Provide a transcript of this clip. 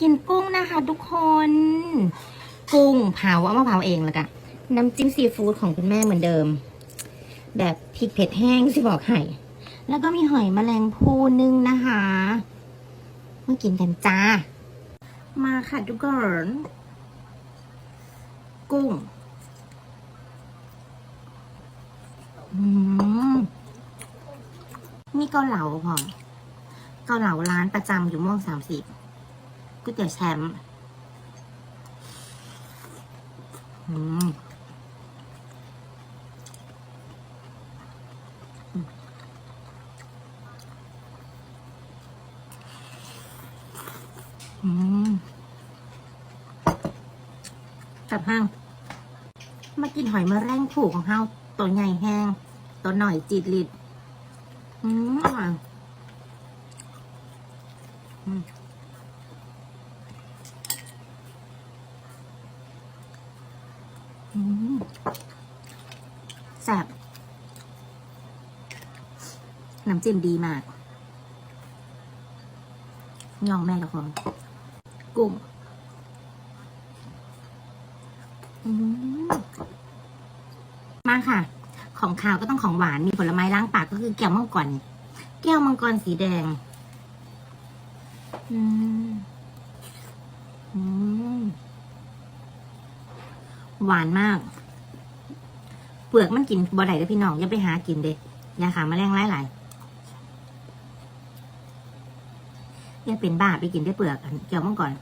กินกุ้งนะคะ ทุกคน กุ้งเผาเอามาเผาเองแล้วกันน้ำจิ้มซีฟู้ดของคุณแม่เหมือนเดิม แบบพริกเผ็ดแห้งสิบอกให้แล้วก็มีหอยแมลงภู่นึ่งนะคะมากินกันจ้า มาค่ะทุกคนกุ้งอืมมีเกาเหลาพร้อเกาเหลาร้านประจำอยู่ม่วงสามสิบ ก๋วยเตี๋ยวแชมป์อืมอืมกับห้าง มากินหอยมะแรงผูกของเฮาตัวใหญ่แห้ง ตัวหน่อยจีดลิด อืมอร่อยอืมอืม แซ่บน้ำจิ้มดีมากย่องแม่กับคนกุ้งมมาค่ะ ของขาวก็ต้องของหวาน มีผลไม้ล้างปากก็คือแก้วมังกร แก้วมังกรสีแดง อืม อืม หวานมาก เปลือกมันกินบ่ได้เด้พี่น้องอย่าไปหากินเด็อย่าขามาแรงไล่หลายอย่าเป็นบ้าไปกินได้เปลือกเกี่ยวมังก่อน